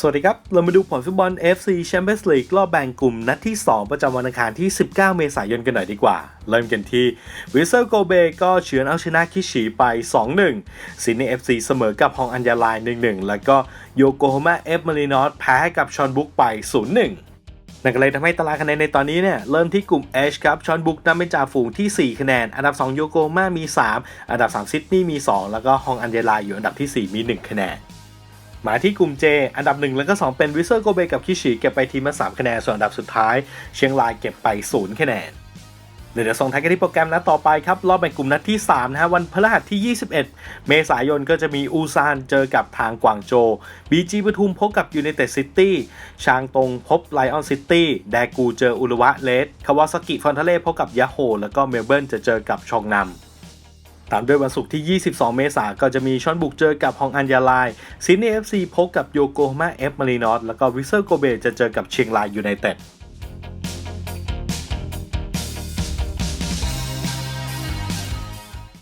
สวัสดีครับ เรามาดูผลฟุตบอล FC Champions League รอบแบ่งกลุ่มนัดที่ 2 ประจำวันอังคารที่ 19 เมษายนกันหน่อยดีกว่า เริ่มกันที่วิเซอร์โกเบก็เฉือนเอาชนะคิชิไป 2-1ซินเน FC เสมอกับฮองอัญญาลาย 1-1 แล้วก็โยโกโฮมาเอฟมารินอสแพ้ให้กับชอนบุกไป 0-1นั่นก็เลยทำให้ตารางคะแนนในตอนนี้เนี่ยเริ่มที่กลุ่ม H ครับชอนบุกนำเป็นจ่าฝูงที่ 4 คะแนน อันดับ 2 โยโกมามี 3 อันดับ 3 ซิดนีย์มี 2 แล้วก็ฮองอัญญาลายอยู่อันดับทีสี่4 มี 1 คะแนน มาที่กลุ่ม J อันดับ 1 แล้วก็ 2 เป็นวิเซอร์โกเบกับคิชิเก็บไปทีมละ3คะแนน ส่วนอันดับสุดท้าย เชียงรายเก็บไป 0 คะแนนเดี๋ยวจะส่งท้ายกันที่โปรแกรมนัดต่อไปครับ รอบแบ่งกลุ่มนัดที่ 3 นะฮะ วันพฤหัสที่ 21 เมษายนก็จะมีอูซานเจอกับทางกวางโจบีจีปทุมพบกับยูไนเต็ดซิตี้ชางตงพบไลออนซิตี้แดกูเจออุรุวะเลสคาวาซากิฟอนทาเลพบกับยาโฮแล้วก็เมลเบิร์นจะเจอกับชองนำ ตามด้วยวันศุกร์ที่ 22 เมษายนก็จะมีชอนบุกเจอกับฮองอันยาลายซินเนเอฟซีพบกับโยโกฮาม่าเอฟมารีนอสแล้วก็วิเซอร์โกเบจะเจอกับเชียงรายยูไนเต็ด